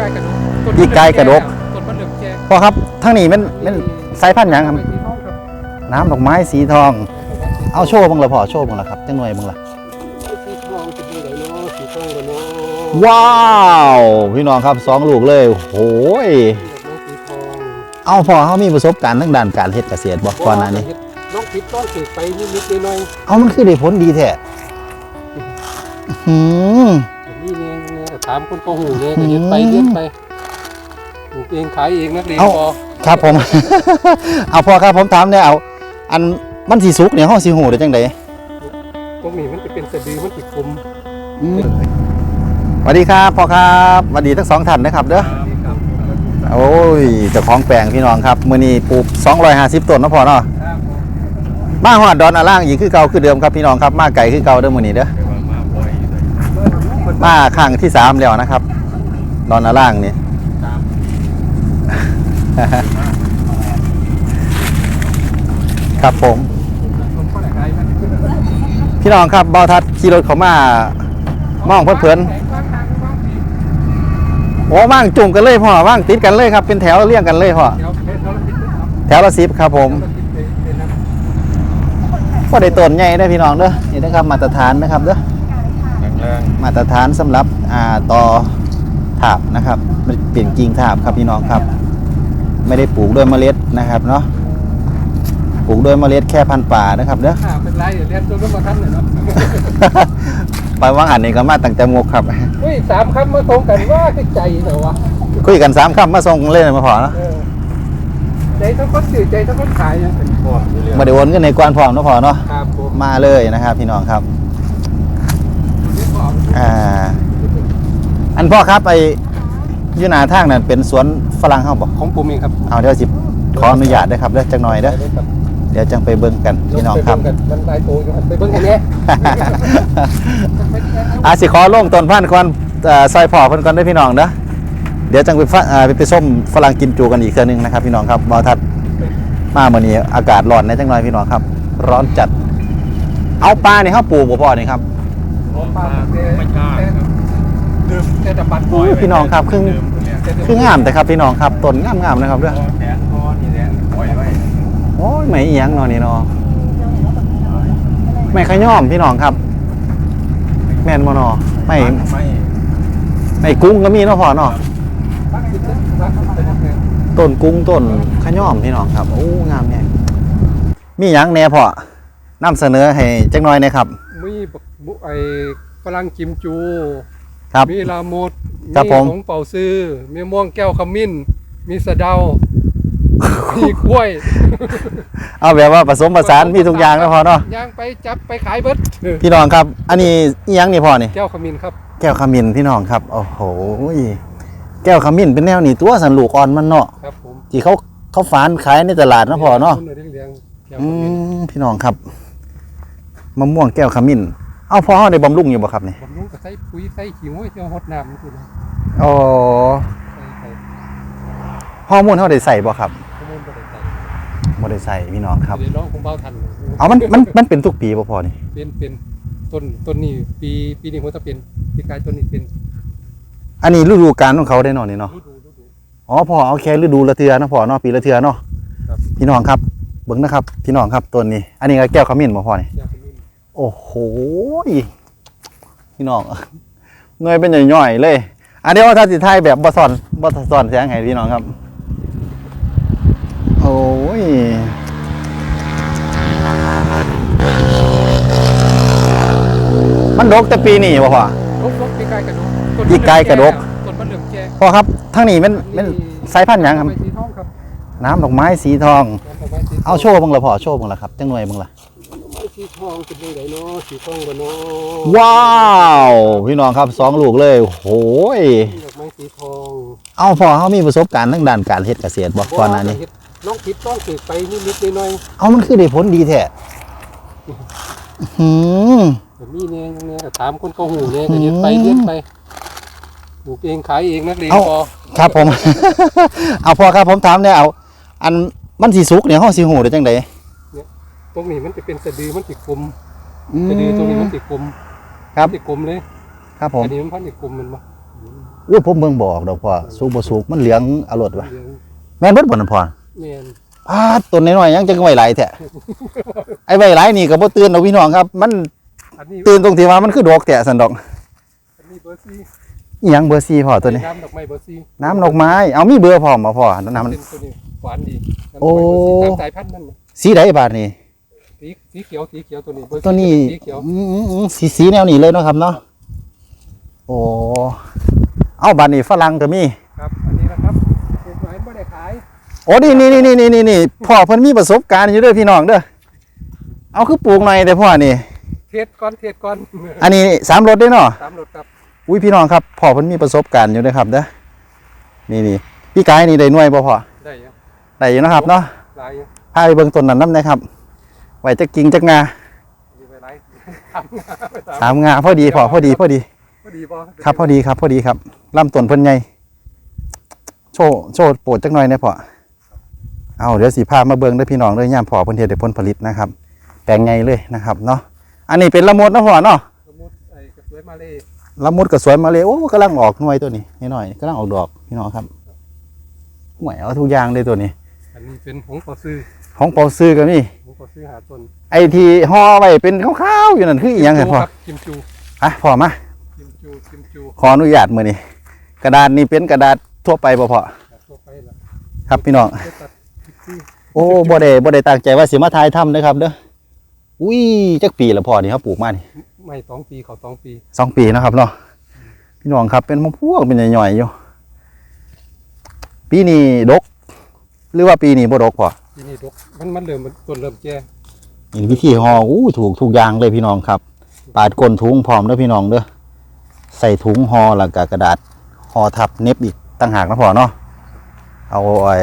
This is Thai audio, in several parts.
กายกระดกต้นปีกไก่กระดก ต้นมันเหลืองแก่พ่อครับทั้งนี้มันมันสายพันธุ์หยังครับ ไปที่ห้องครับน้ำดอกไม้สีทอง เอาโชว์บังละพ่อโชว์บังละครับจังหน่วยบังละสีทองเป็นยังไงเนาะสีทองกันเนาะว้าว พี่น้องครับสองลูกเลยโอ้ยน้องสีทองเอาพ่อเขามีประสบการณ์ทางด้านการเฮ็ดเกษตรบ่ก่อนหน้านี้ น้องผิดต้องเกิดไปนิดๆหน่อยเอามันคือได้ผลดีแท้อื้อหือ ถามคนโกหูเนี่ยก็เรียนไปเรียนไปปลูกเองขายเองนักเรียนพอครับผม เอาพ่อครับผมถามเนี่ยเอา อันมันสีสุกเนี่ยห้องสีหูได้จังไดตรงนี้มันจะเป็นสะดือมันติดคมอืมสวัสดีครับพ่อครับสวัสดีทั้งสองท่านนะครับเด้อครับโอ้ยเจ้าของแปลงพี่น้องครับมื้อนี้ปลูก 250ต้นเนาะพ่อเนาะมาฮอดดอนอาล่างอีกคือเก่าคือเดิมครับพี่น้องครับมาไก่คือเก่าเด้อมื้อนี้เด้อ มาครั้งที่สามแล้วนะครับดอนอาล่างนี่ครับผม พี่น้องครับเบาทัดขี่รถเขามามองเพื่อนๆโอ้ว่างจุ่มกันเลยพ่อว่างติดกันเลยครับ เป็นแถวเรียงกันเลยพ่อเดี๋ยวเพชรเราติดเอาแถวละสิบครับผมเราติดเป็นน้ำก็ได้ต้นใหญ่ได้อพี่น้องเด้อนี่นะครับมาตรฐานนะครับเด้อ มาตรฐานสำหรับอ่าต่อถาบนะครับมันเปลี่ยนกิ่งถาบครับพี่น้องครับ ไม่ได้ปลูกด้วยเมล็ดนะครับเนาะปลูกด้วยเมล็ดแค่พันธุ์ป่านะครับเด้ออ่าเป็นไรเดี๋ยวเรียนจนก็มาทันเลยเนาะไปว่างอันนี้ก็มาตั้งแต่งกครับเฮ้ยสามคำมาตรงกันว่าคือใจเหรอวะคุยกันสามคำมาส่งเล่นมาพอเนาะเออใจทั้งคนสื่อใจทั้งคนขายยังเป็นพออยู่เลยมาได้โอนเงินในกวนพร้อมเนาะพอเนาะครับผมมาเลยนะครับ พี่น้องครับนี่พ ออ่า อันพ่อครับไอ้อยูหนาทางนั่นเป็นสวนฝรั่งเฮาบ่ของผมเองครับเอาเดี๋ยวสิขออนุญาตเด้อครับเด้อจักหน่อยเด้อได้ครับเดี๋ยวจังไปเบิ่งกันพี่น้องครับไปเงกันมันลายโตอยู่ครับไปเบิ้งกันเนี่ยอาสิขอลงต้นพันธุ์ก่อนเอ่อซอยพ่อเพิ่นก่อนเด้อพี่น้องเด้อเดี๋ยวจังไปฟะอ่าไปไปส้มฝรั่งกินจูกันอีกเทื่อนึงนะครับพี่น้องครับบ่ทัดมามื้อนี้อากาศร้อนนะจังหน่อยพี่น้องครับ ร้อนจัดเอาปลานี่เฮาปลูกบ่พ่อนี่ครับ ไม่ใช่ดื่มแต่จะปัดอุ้ยพี่น้องครับครึ่งครึ่งงามแต่ครับพี่น้องครับต้นงามงามๆนะครับเด้อแขนคอนี่แหละปล่อยไว้โอ้ยไม่อีหยังเนาะนี่เนาะไม่ขย่อมพี่น้องครับ แม่นบ่เนาะไม่ไม่ไม่กุ้งก็มีเนาะพ่อเนาะปักติดปักติดเป็นต้นกุ้งต้นขย่อมพี่น้องครับโอ้งามเนี่ยมีหยังแหน่พ่อนำเสนอให้จักหน่อยหนะครับมี บักบุไอฝรั่งกิมจู ครับ มีลาโมดครับผมของเป่าซื้อ มีม่วงแก้วขมิ้น มีสะเดา มีกล้วยเอาแบบว่าผสมผสานมีทุกอย่างนะพ่อเนาะย่างไปจับไปขายเบิดพี่น้องครับ อันนี้อีหยังนี่พ่อนี่ แก้วขมิ้นครับ แก้วขมิ้นพี่น้องครับ โอ้โหแก้วขมิ้นเป็นแนวนี้ตัวสันลูกอ่อนมันเนาะครับผมที่เขาเขาฝานขายในตลาดนะพ่อเนาะเลี้ยงๆแก้วอืขมิ้นมพี่น้องครับมะม่วงแก้วขมิ้น เอาพ่อเฮาได้บำรุงอยู่บ่ครับนี่บำรุงก็ใส่ปุ๋ยใส่ขี้ห้วยเที่ยวฮดน้ำนี่คือนะอ๋อใส่ใส่ฮอร์โมนเฮาได้ใส่บ่ครับข้อมูลบ่ได้ใส่บ่ได้ใส่พี่น้องครับ เดี๋ยวน้องคงเบาทันเอามันมันมันเป็นทุกปีบ่พอนี่เป็นเป็นต้นต้นนี้ปีปีนี้มันจะเป็นปีกายต้นนี้เป็นอันนี้ฤดูกาลของเขาได้เนาะนี่เนาะ ฤดูฤดู อ๋อพ่อเอาแค่ฤดูละเทือเนาะพ่อเนาะปีละเทือเนาะครับ พี่น้องครับเบิ่งนะครับ พี่น้องครับต้นนี้ อันนี้ก็แก้วขมิ้นบ่พ่อนี่แก้วขมิ้น โอ้โหยพี่น้องเงยเป็นย่อยๆเลยอันนี้ว่าถ้าสิไทยแบบบ่ซ่อนบ่ซ่อนแสงให้พี่น้องครับ โอ้ยมันดกแต่ปีนี้บ่พ่อลกลกปีกายกระดกต้นปีกายกระดกต้นมันเหลืองแก่พ่อครับทั้งนี้มันมันสายพันธุ์หยังครับใบสีทองครับน้ำดอกไม้สีทองน้ำดอกไม้สีทงเอาโชว์บังละพ่อโชว์บังละครับจังหน่วยบังละดอกไม้ สีทองเป็นยังไงเนาะสีทองกันเนาะว้าว พี่น้องครับสองลูกเลยโอ้ยดอกไม้สีทองเอาพ่อเขามีประสบการณ์ทางด้านการเฮ็ดเกษตรบอกก่อนหน้านี้ น้องผิดต้องเกิดไปนิดๆหน่อยเอามันคือได้ผลดีแท้อื้อหืมๆแต่มีเนี่ยยังเนี่ยถามคนเขาหูเนี่ยก็เรียนไปเรียนไปปลูกเองขายเองนักเรียนพอครับผม เอาพ่อครับผมถามเนี่ยเอา อันมันสีสุกเนี่ยห้องสีหูได้จังได ตรงนี้มันจะเป็นสะดือมันติดกลมอืมสะดือตรงนี้มันติดกลมครับ ติดกลมเลยครับผมอันนี้มันพันติดกลมมันมาอุ้ยผมเบิ่งบออกดอกพ่อสุกบ่สุกมันเหลืองอรดว่ะเหลืองแม่นเบิดบ่นั่นพ่อแมนพาดต้นน้อยๆยังจังไว้หลายแท้ไอ้ไว้หลายนี่ก็บ่ตื่นดอกพี่น้องครับ มันอันนี้ตื่นตรงที่ว่ามันคือดอกแท้ซั่นดอกอันนี้เบอร์ซี่อีหยังเบอร์4พ่อตัวนี้ น้ำดอกไม้เบอร์ซี่น้ำดอกไม้ เอามีเบอร์พร้อมบ่พ่อน้ำมัน เป็นตัวนี้หวานดีน้ำดโอ้กไม้เบอร์ซี่ตามสายพันธุ์มันน่ะสีใดบาดนี้ สีสีเขียวสีเขียวตัวนี้เบอร์ซี่ตัวนี้สีเขียวอืมอืมอืมสีสีแนวนี้เลยเนาะครับเนาะโอ้เอาบาดนี้ฝรั่งก็มีครับอันนี้นะครับปลูกไว้ไม่ได้ขายโอ้นี่นี่นี่นี่นี่นี่พ่อเพิ่นมีประสบการณ์อยู่เด้อพี่น้องเด้อเอาคือปลูกหน่อยแต่พ่อนี่ เทศก้อนเทศก้อนอันนี้สามรถได้เนาะสามรถครับอุ้ยพี่น้องครับพ่อเพิ่นมีประสบการณ์อยู่เด้อครับเด้อนี่นี่พี่กายนี่ได้หน่วยบ่พ่อได้ยังได้อยู่เนาะครับเนาะหลายยังพาไปเบิ่งต้นนั้นนำนะครับ ไว้จักกิ่งจักงามีไปหลายทำงานไปตามสามงาพอดีพ่อพอดีพอดี พอดีป่ะครับพอดีครับ พอดีครับลำต้นเพิ่นใหญ่โชว์โชว์โปรดจักหน่อยนะพ่อเอาเดี๋ยวสิพามาเบิ่งเด้อพี่น้องเด้อย่ามพ่อเพิ่นเฮ็ดได้ผลผลิตนะครับแปลงใหญ่เลยนะครับเนาะอันนี้เป็นละมุดนะพ่อเนาะสมมติไอ้กระสวยมาเลยละมุดก็สวยมาเลยโอ้กำลังออกหน่วยตัวนี้นิดหน่อยกำลังออกดอกพี่น้องครับหวยเอาทุกอย่างเลยตัวนี้ อันนี้เป็นผงปอซื้อของเปาซื้อก็มีผ งปอซื้อหาต้นไอ้ที่ห่อไว้เป็นขาวๆอยู่นั่นคืออีหยังไงพ่อครับกิมจูอะพ่อมากิมจูกิมจูขออนุญาตมื้อนี้กระดาษนี่เป็นกระดาษทั่วไปบ่พ่อครับทั่วไปละครับพี่น้องเจ็ดตัดสิบสี่โอ้บ่ได้บ่ได้ตั้งใจว่าสิมาถ่ายทำนะครับเด้ออุ้ยจักปีละพ่อนี่ครับปลูกมานี่ไม่สองปีเขาสองปีสองปีนะครับเนาะพี่น้องครับเป็นมะพร้าวเป็นใหญ่ๆอยู่ปีนี้ดก หรือว่าปีนี้บ่ดกพ่อ ที่นี่ดกมันมันเริ่มมันต้นเริ่มแก่นี่วิธีห่ออู้ถูกทุกอย่างเลยพี่น้องครับ ปาดก้นถุงพร้อมเด้อพี่น้องเด้อใส่ถุงห่อแล้วก็กระดาษห่อทับเน็บอีกตั้งหากนะพ่อเนาะเอาไอ้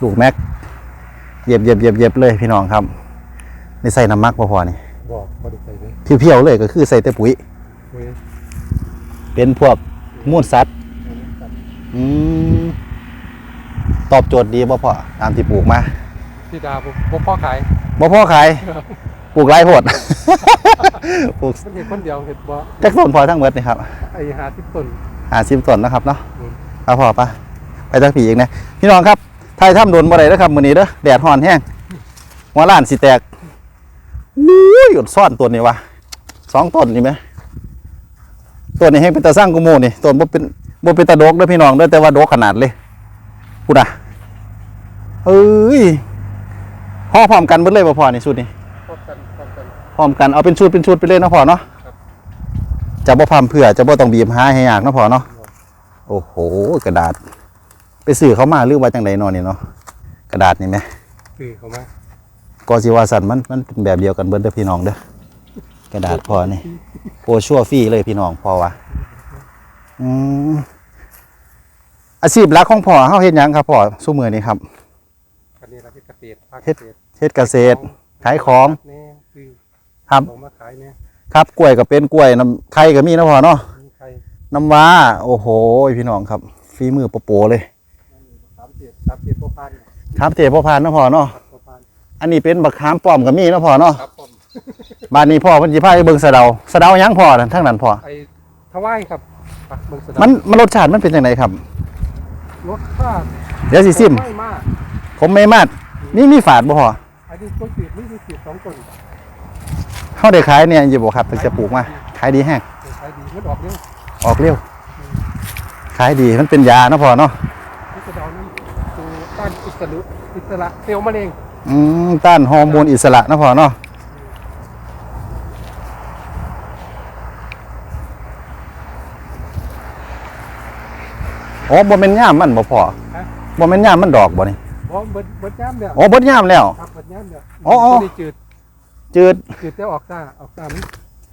ลูกแม็กเหยียบเหยียบเหยียบเหยียบเลยพี่น้องครับไม่ใส่น้ำมักบ่พอนี่บอกบริใส่เลยเพียวๆเลยก็คือใส่แต่ปุ๋ยเว้ยเป็นพวกมูลสัตว์ครับอืม ตอบโจทย์ดีบ่พ่อตามที่ปลูกมาที่ดาผมผมพ่อขายบ่พ่อขายปลูกไรโพดปลูกมันเห็นคนเดียวเห็นบ่จักต้นพอทั้งหมดนี่ครับไอ้หาสิบต้นหาสิบต้นนะครับเนาะอืมเอาพอปะไปจักผีอีกนะพี่น้องครับไทยถ้ำโดนบ่ได้เด้อครับมื้อนี้เด้อแดดร้อนแห้งหัวล้านสิแตกอู้ยอดซ่อนต้นนี่วะสองต้นนี่ไหมต้นนี้แห้งเป็นตาสร้างกุโมนี่ต้นบ่เป็นบ่เป็นตาดกเด้อพี่น้องเด้อแต่ว่าดกขนาดเลยพูดอะ เอ้ยห่อพร้อมกันเบิดเลยบ่พอนี่ชุดนี้พร้อมกันพร้อมกันพร้อมกันเอาเป็นชุดเป็นชุดไปเลยเนาะพอเนาะครับจะบ่พร่ำเพื่อจะบ่ต้องบีบหาให้ยากเนาะพอเนาะโอ้โหกระดาษ ไปซื้อเขามาหรือว่าจังไดเนาะนี่เนาะกระดาษนี่ไหมคือเขามาก็สิว่าสันมันมันเป็นแบบเดียวกันเบิดเด้อพี่น้องเด้อกระดาษพอนี่โอชั่วฟรีเลยพี่น้องพอวะอืมอาชีพหลักของพ่อเฮาเฮ็ดหยังครับพ่อซุมื้อนี้ครับ ษตรภาคเฮ็เกดษตรเฮ็ดเกษตร ขายของแน่คือครับของมาขายเนี่ยครับกล้วยก็เป็นกล้วยน้ำไข่ก็มีเนาะพ่อเนาะมีใครน้ำว้า โอ้โห พี่น้องครับฝีมือโปรๆเลยสามเจ็ดสามเจ็ดพ่อพันธุ์ครับเทพ่อพานเนาะพ่อเนาะพ่อพันธุ์อันนี้เป็นบักขามป้อมกับมีเนาะพ่อเนาะครับผมบ้านนี้พ่อเพิ่นสิพาไปเบิ่งสะเดาสะเดาหยังพ่อนั่นทั้งนั้นพ่อไอ้ทวายครับปักเมืองสะเดามันมันรสชาติมันเป็นจังไดครับรถชาติเดี๋ยวสิซิมไม่มากผมไม่มาด นี่มีฝาดบ่พ่ออันนี้ต้นจีบนี่คือจีบสองต้นเฮาได้ขายเนี่ยอยู่บ่ครับถึงจะปลูกมา ขายดีแฮงขายดีมันออกเร็วออกเร็วขายดีมันเป็นยาเนาะพ่อเนาะที่สะเดานั้นคือต้านอิสระอิสระเซลล์มะเร็งอืมต้านฮอร์โมนอิสระเนาะพ่อเนาะอ๋อบ่แม่นย่ามมันบ่พ่อฮะบ่แม่นย่ามมันดอกบ่นี่ เพราะเบิดเบิดย้ำเดียวอ๋อเบดยามแล้ว ครับเบิดย้ำเดียวอ๋ออ๋อ ตัวนี้จืดจืดจืดแต่ออกซ่าออกซ่ามัน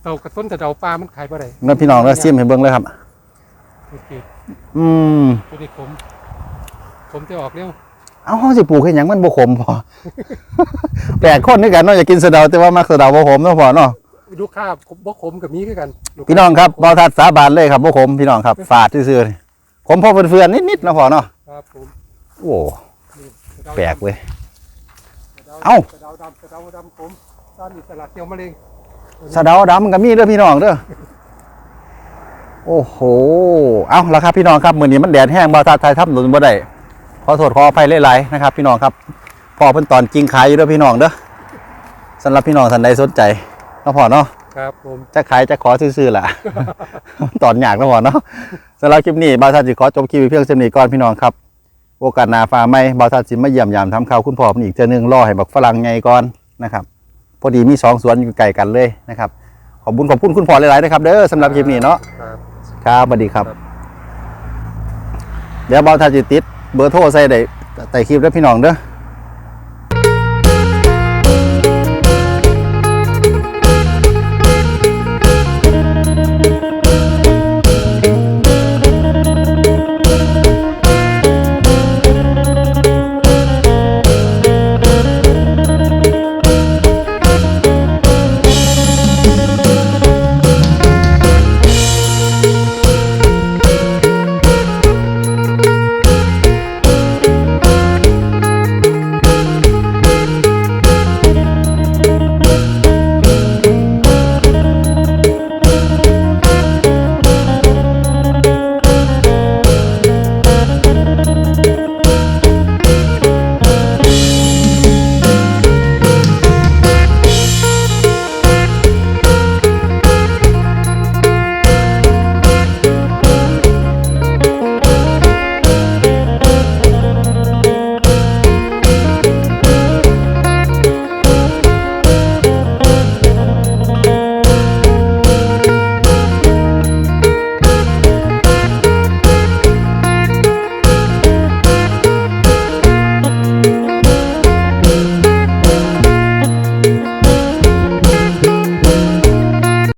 เตากระต้นแต่เดาปลามันขายบ่ได้เงินพี่น้องแล้วซิมให้เบิ่งเลยครับโอเคอืมตัวนี้ขมขมแต่ออกเร็วเอาเฮาสิปลูกให้หยังมันบ่ขมพอ แปลกคนด้วยกันเนาะอยากกินสะเดาแต่ว่ามักสะเดาบ่ขมเนาะพ่อเนาะลูกค้าบ่ขมกับมีคือกันลูกาพี่น้องครับบ่ทัดสาบานเลยครับบ่ขมพี่น้องครับ ฝาดซื่อๆนี่ขมพอเฟื่อนๆนิดๆเนาะพ่อเนาะครับผมโอ้นี่สะดา แปลกเว้ยสะดเอ้าสะเดาดำสะเดาดำขมต้านอิสระเซลล์มะเร็งสะเดาดำก็มีเด้อพี่น้องเด้อ โอ้โห เอาละครับพี่น้องครับมือนี้มันแดดแห้งบาตาไทยทับหนุนบ่ได้ขอโทษขออภัยหลายๆนะครับ พี่น้องครับพอเพิ่นตอนกิ่งขายอยู่เด้อพี่น้องเด้อสำหรับพี่น้องท่านใดสนใจเนาะพ่อเนาะครับผมจะขายจะขอซื้อๆล่ะตอนอยากนะพ่อเนาะสำหรับคลิปนี้บาทาสิขอจบคลิปไว้เพียงเท่านี้ก่อนพี่น้องครับ โอกาสหน้าฟ้าไม่บาทาสิมาเยี่ยมยามทำข่าวคุณพ่อเพิ่นอีกเทื่อนึงรอให้บักฝรั่งไงก่อนนะครับ พอดีมีสองสวนอยู่ไกลกันเลยนะครับ ขอบคุญขอบคุณคุณพ่อหลายๆนะครับ เด้อสำหรับคลิปนี้เนาะครับ ครับสวัสดีครับครับเดี๋ยวบอลทาจิติดเบอร์โทรใส่ได้ใต้คลิปด้วยพี่น้องเด้อ